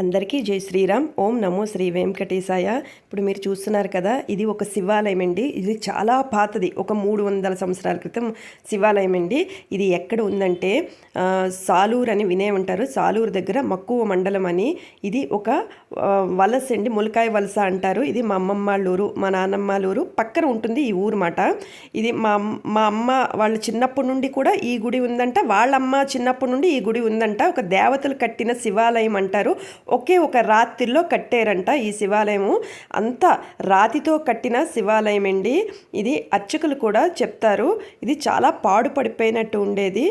అందరికీ జై శ్రీరామ్. ఓం నమో శ్రీ వెంకటేశాయ. ఇప్పుడు మీరు చూస్తున్నారు కదా ఇది ఒక శివాలయం అండి. ఇది చాలా పాతది ఒక మూడు వందల సంవత్సరాల క్రితం శివాలయం అండి. ఇది ఎక్కడ ఉందంటే సాలూరు అని వినే ఉంటారు. సాలూరు దగ్గర మక్కువ మండలం అని. ఇది ఒక వలస అండి ములకాయ వలస అంటారు. ఇది మా అమ్మమ్మ వాళ్ళ ఊరు మా నాన్నమ్మ వాళ్ళ ఊరు పక్కన ఉంటుంది ఈ ఊరు మాట ఇది మా అమ్- మా అమ్మ వాళ్ళ చిన్నప్పటి నుండి కూడా ఈ గుడి ఉందంట. వాళ్ళమ్మ చిన్నప్పటి నుండి ఈ గుడి ఉందంట. ఒక దేవతలు కట్టిన శివాలయం అంటారు. ఒకే ఒక రాత్రిలో కట్టారంట ఈ శివాలయము. అంతా రాతితో కట్టిన శివాలయం అండి ఇది అర్చకులు కూడా చెప్తారు. ఇది చాలా పాడు పడిపోయినట్టు ఉండేది.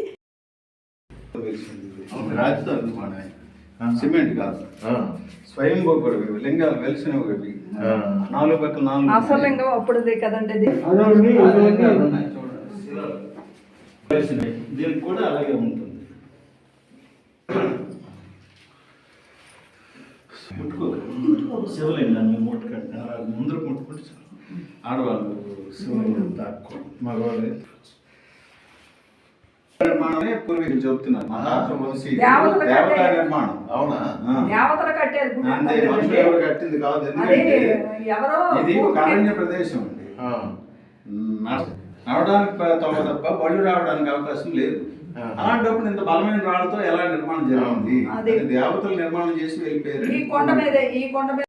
వెలిసింది రాతితో నిర్మాణం సిమెంట్ కాదు. స్వయంభూ కూడా ఇవి లింగాలు వెలిసినవి ఇవి. నాలుగు పక్కల నాలుగు. అసలు లింగం అప్పుడుది కదండి దీనికి కూడా అలాగే ఉంటుంది. ముట్టుకో శివలింగాన్ని ముట్టుకండి అలా ముందర ముట్టుకుంటే. ఆడవాళ్ళు శివలింగం తాకు మగవాళ్ళు. నిర్మాణమే పూర్వీకులు చెప్తున్నారు మా తాత వంశీ దేవతలు దేవతా కట్టే- నిర్మాణం. అవునా. దేవతలు కట్టేది మనుషులు. ఎవరు కాదు. ఎందుకంటే ఇది ఒక అరణ్య ప్రదేశం అండి. నడవడానికి ప- తప్ప తప్ప బళ్ళు రావడానికి అవకాశం లేదు. అలాంటప్పుడు ఇంత బలమైన రాళ్ళతో ఎలా నిర్మాణం జరిగింది? దేవతలు నిర్మాణం చేసి వెళ్ళిపోయారు ఈ కొండ మీద ఈ కొండ మీద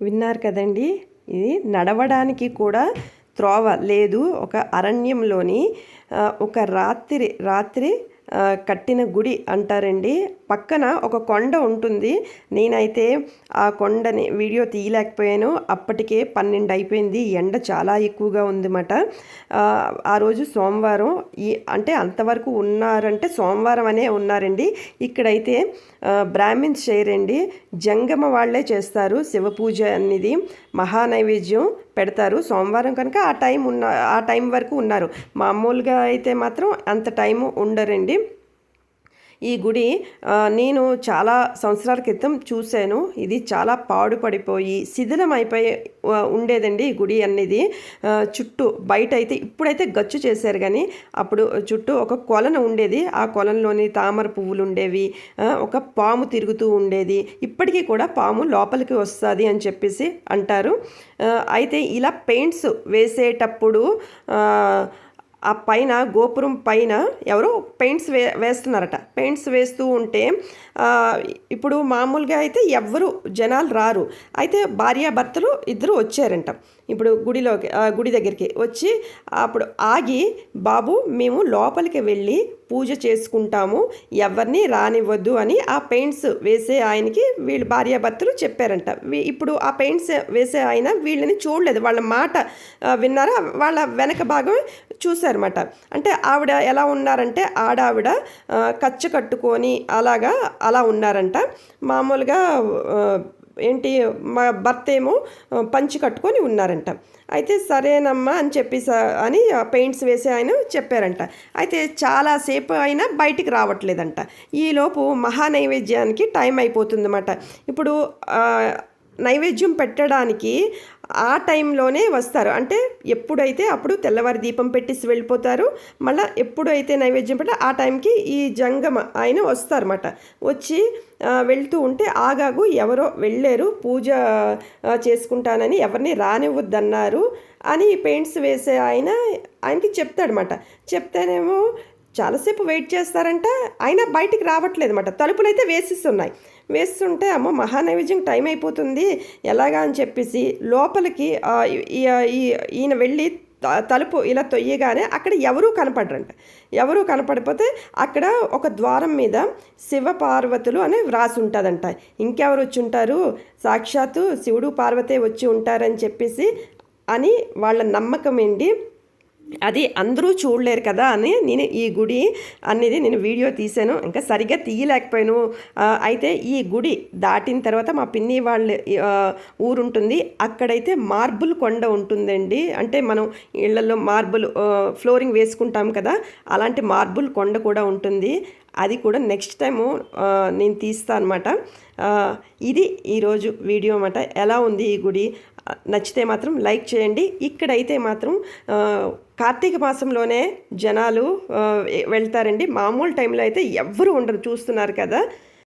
విన్నారు కదండి? ఇది నడవడానికి కూడా త్రోవ లేదు. ఒక అరణ్యంలోని ఒక రాత్రి రాత్రి కట్టిన గుడి అంటారండి. పక్కన ఒక కొండ ఉంటుంది. నేనైతే ఆ కొండని వీడియో తీయలేకపోయాను. అప్పటికే పన్నెండు అయిపోయింది. ఎండ చాలా ఎక్కువగా ఉందన్నమాట. ఆ, ఆ రోజు సోమవారం. ఈ అంటే అంతవరకు ఉన్నారంటే సోమవారం అనే ఉన్నారండి. ఇక్కడైతే బ్రాహ్మిన్స్ చేయరండి. జంగమ వాళ్ళే చేస్తారు. శివ పూజ అనేది మహానైవేద్యం పెడతారు. సోమవారం కనుక ఆ టైం ఉన్న ఆ టైం వరకు ఉన్నారు. మామూలుగా అయితే మాత్రం అంత టైం ఉండరండి. ఈ గుడి నేను చాలా సంవత్సరాల క్రితం చూశాను. ఇది చాలా పాడుపడిపోయి శిథిలం అయిపోయి ఉండేదండి ఈ గుడి అనేది. చుట్టూ బయట అయితే ఇప్పుడైతే గచ్చు చేశారు కానీ అప్పుడు చుట్టూ ఒక కొలను ఉండేది. ఆ కొలంలోని తామర పువ్వులు ఉండేవి. ఒక పాము తిరుగుతూ ఉండేది. ఇప్పటికీ కూడా పాము లోపలికి వస్తుంది అని చెప్పేసి అంటారు. అయితే ఇలా పెయింట్స్ వేసేటప్పుడు ఆ, పైన గోపురం పైన ఎవరో పెయింట్స్ వే వేస్తున్నారట. పెయింట్స్ వేస్తూ ఉంటే ఇప్పుడు మామూలుగా అయితే ఎవ్వరు జనాలు రారు. అయితే భార్యాభర్తలు ఇద్దరు వచ్చారంట. ఇప్పుడు గుడిలోకి గుడి దగ్గరికి వచ్చి అప్పుడు ఆగి బాబు మేము లోపలికి వెళ్ళి పూజ చేసుకుంటాము. ఎవరిని రానివ్వద్దు అని ఆ పెయింట్స్ వేసే ఆయనకి వీళ్ళు భార్యాభర్తలు చెప్పారంట. ఇప్పుడు ఆ పెయింట్స్ వేసే ఆయన వీళ్ళని చూడలేదు. వాళ్ళ మాట విన్నారా? వాళ్ళ వెనక భాగం చూశారన్నమాట. అంటే ఆవిడ ఎలా ఉన్నారంటే ఆడావిడ కచ్చ కట్టుకొని అలాగా అలా ఉన్నారంట. మామూలుగా ఏంటి మా భర్త ఏమో పంచి కట్టుకొని ఉన్నారంట. అయితే సరేనమ్మా అని చెప్పి అని పెయింట్స్ వేసే ఆయన చెప్పారంట. అయితే చాలాసేపు అయినా బయటికి రావట్లేదంట. ఈలోపు మహానైవేద్యానికి టైం అయిపోతుందన్నమాట. ఇప్పుడు నైవేద్యం పెట్టడానికి ఆ టైంలోనే వస్తారు. అంటే ఎప్పుడైతే అప్పుడు తెల్లవారి దీపం పెట్టేసి వెళ్ళిపోతారు మళ్ళీ ఎప్పుడైతే నైవేద్యం పెట్ట ఆ టైంకి ఈ జంగమ ఆయన వస్తారన్నమాట. వచ్చి వెళ్తూ ఉంటే ఆగాగు ఎవరో వెళ్ళారు పూజ చేసుకుంటానని ఎవరిని రానివ్వద్దన్నారు అని పెయింట్స్ వేసే ఆయన ఆయనకి చెప్తాడనమాట చెప్తేనేమో చాలాసేపు వెయిట్ చేస్తారంట. అయినా బయటికి రావట్లేదు అనమాట తలుపులు అయితే వేసిస్తున్నాయి. వేస్తుంటే అమ్మో మహానైవేద్యం టైం అయిపోతుంది. ఎలాగా? అని చెప్పేసి లోపలికి ఈయన వెళ్ళి తలుపు ఇలా తొయ్యగానే అక్కడ ఎవరూ కనపడరంట. ఎవరూ కనపడిపోతే అక్కడ ఒక ద్వారం మీద శివపార్వతులు అని వ్రాసి ఉంటుందంట. ఇంకెవరు వచ్చి ఉంటారు? సాక్షాత్తు శివుడు పార్వతే వచ్చి ఉంటారని చెప్పేసి అని వాళ్ళ నమ్మకం ఏంటి? అది అందరూ చూడలేరు కదా అని నేను ఈ గుడి అనేది నేను వీడియో తీశాను. ఇంకా సరిగ్గా తీయలేకపోయాను. అయితే ఈ గుడి దాటిన తర్వాత మా పిన్ని వాళ్ళ ఊరుంటుంది. ఊరు ఉంటుంది అక్కడైతే మార్బుల్ కొండ ఉంటుందండి. అంటే మనం ఇళ్ళలో మార్బుల్ ఫ్లోరింగ్ వేసుకుంటాం కదా అలాంటి మార్బుల్ కొండ కూడా ఉంటుంది. అది కూడా నెక్స్ట్ టైము నేను తీస్తాను అనమాట ఇది ఈరోజు వీడియో అనమాట ఎలా ఉంది ఈ గుడి? నచ్చితే మాత్రం లైక్ చేయండి. ఇక్కడైతే మాత్రం కార్తీక మాసంలోనే జనాలు వెళ్తారండి. మామూలు టైంలో అయితే ఎవ్వరు ఉండరు చూస్తున్నారు కదా.